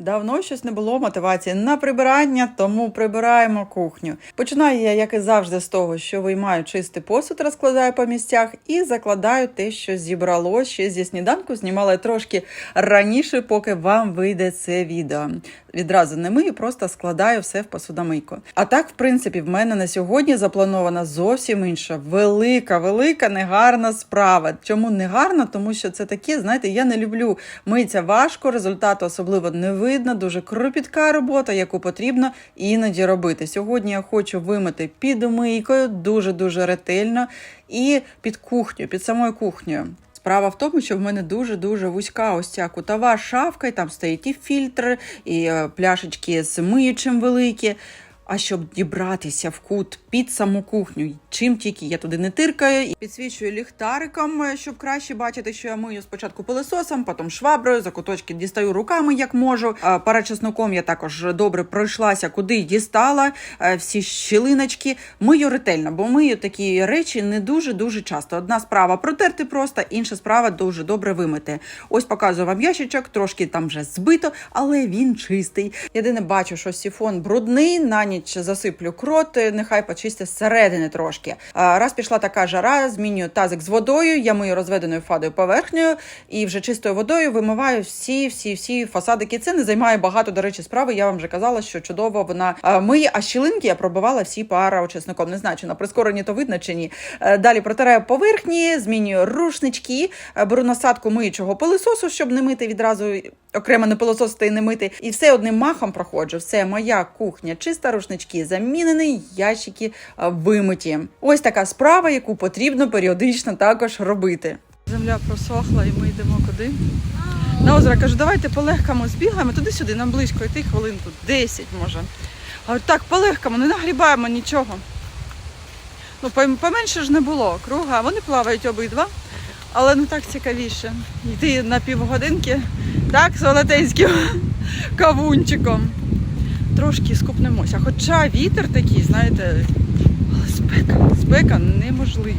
Давно щось не було мотивації на прибирання, тому прибираємо кухню. Починаю я, як і завжди, з того, що виймаю чистий посуд, розкладаю по місцях і закладаю те, що зібрало ще зі сніданку. Знімала трошки раніше, поки вам вийде це відео. Відразу не мию, просто складаю все в посудомийку. А так, в принципі, в мене на сьогодні запланована зовсім інша велика, велика негарна справа. Чому негарна? Тому що це таке, знаєте, я не люблю митися важко, результату особливо не видно. Дуже кропітка робота, яку потрібно іноді робити. Сьогодні я хочу вимити під мийкою дуже дуже ретельно і під кухню, під самою кухнею. Справа в тому, що в мене дуже дуже вузька ось ця кутова шафка, і там стоїть і фільтр, і е, пляшечки з миючим великі. А щоб дібратися в кут під саму кухню, чим тільки я туди не тиркаю, і підсвічую ліхтариком, е, щоб краще бачити, що я мию спочатку пилососом, потім шваброю, закуточки дістаю руками, як можу. А Парачесником я також добре пройшлася, куди дістала е, всі щілиночки. Мию ретельно, бо мию такі речі не дуже дуже часто. Одна справа протерти просто, інша справа дуже добре вимити. Ось показую вам ящичок, трошки там вже збито, але він чистий. Єдине бачу, що сіфон брудний. На ніч засиплю крот, нехай почисти зсередини трошки. Раз пішла така жара, змінюю тазик з водою, я мию розведеною фадою поверхнею і вже чистою водою вимиваю всі, всі, всі фасадики. Це не займає багато, до речі, справи. Я вам вже казала, що чудово вона миє, а щілинки я пробивала всі пароочисником. Не знаю, чи на прискоренні то видно чи ні. Е, Далі протираю поверхні, змінюю рушнички, е, беру насадку миючого пилососу, щоб не мити відразу окремо не пилососити і не мити. І все одним махом проходжу. Все, моя кухня чиста, рушнички замінені, ящики а, вимиті. Ось така справа, яку потрібно періодично також робити. Земля просохла, і ми йдемо куди? На озеро кажу, давайте полегкamo збігаємо туди-сюди, нам близько йти хвилин тут 10 може. А от так, полегкamo, не нагрібаємо нічого. Ну, поменше ж не було круга, вони плавають обидва, але не так цікавіше. Йти на півгодинки, так, з велетенським кавунчиком. Трошки скупнемося. Хоча вітер такий, знаєте, але спека, спека неможлива.